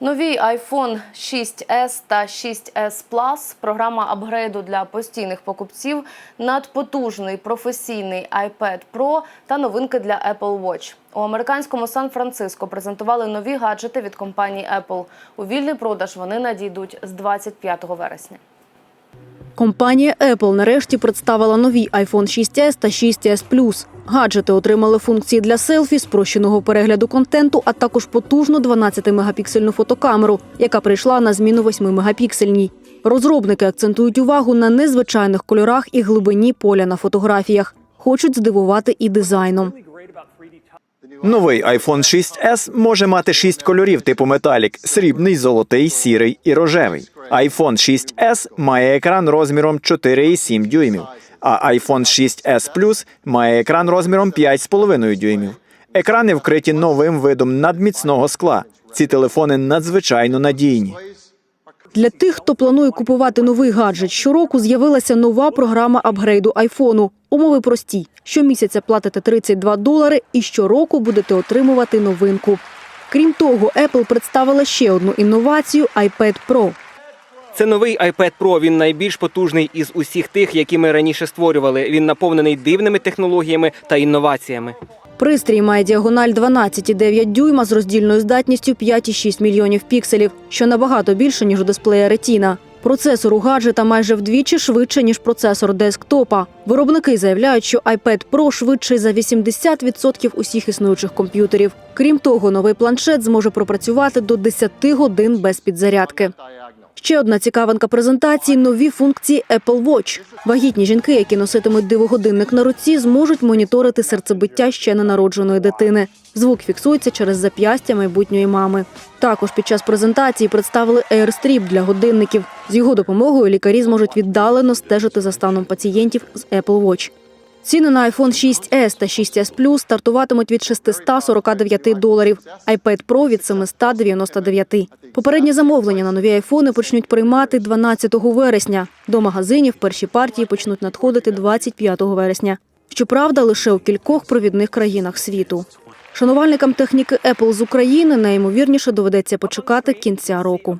Нові iPhone 6s та 6s Plus, програма апгрейду для постійних покупців, надпотужний професійний iPad Pro та новинки для Apple Watch. У американському Сан-Франциско презентували нові гаджети від компанії Apple. У вільний продаж вони надійдуть з 25 вересня. Компанія Apple нарешті представила нові iPhone 6s та 6s Plus. Гаджети отримали функції для селфі, спрощеного перегляду контенту, а також потужну 12-мегапіксельну фотокамеру, яка прийшла на зміну 8-мегапіксельній. Розробники акцентують увагу на незвичайних кольорах і глибині поля на фотографіях. Хочуть здивувати і дизайном. Новий iPhone 6s може мати шість кольорів типу металік: срібний, золотий, сірий і рожевий. iPhone 6s має екран розміром 4,7 дюймів, а iPhone 6s Plus має екран розміром 5,5 дюймів. Екрани вкриті новим видом надміцного скла. Ці телефони надзвичайно надійні. Для тих, хто планує купувати новий гаджет, щороку з'явилася нова програма апгрейду айфону. Умови прості: щомісяця платите 32 долари і щороку будете отримувати новинку. Крім того, Apple представила ще одну інновацію iPad Pro. Це новий iPad Pro. Він найбільш потужний із усіх тих, які ми раніше створювали. Він наповнений дивними технологіями та інноваціями. Пристрій має діагональ 12,9 дюйма з роздільною здатністю 5,6 мільйонів пікселів, що набагато більше, ніж у дисплея Retina. Процесор у гаджета майже вдвічі швидше, ніж процесор десктопа. Виробники заявляють, що iPad Pro швидший за 80% усіх існуючих комп'ютерів. Крім того, новий планшет зможе пропрацювати до 10 годин без підзарядки. Ще одна цікавинка презентації нові функції Apple Watch. Вагітні жінки, які носитимуть дивогодинник на руці, зможуть моніторити серцебиття ще ненародженої дитини. Звук фіксується через зап'ястя майбутньої мами. Також під час презентації представили AirStrip для годинників. З його допомогою лікарі зможуть віддалено стежити за станом пацієнтів з Apple Watch. Ціни на iPhone 6s та 6s Plus стартуватимуть від 649 доларів, iPad Pro – від 799. Попередні замовлення на нові айфони почнуть приймати 12 вересня. До магазинів перші партії почнуть надходити 25 вересня. Щоправда, лише у кількох провідних країнах світу. Шанувальникам техніки Apple з України найімовірніше доведеться почекати кінця року.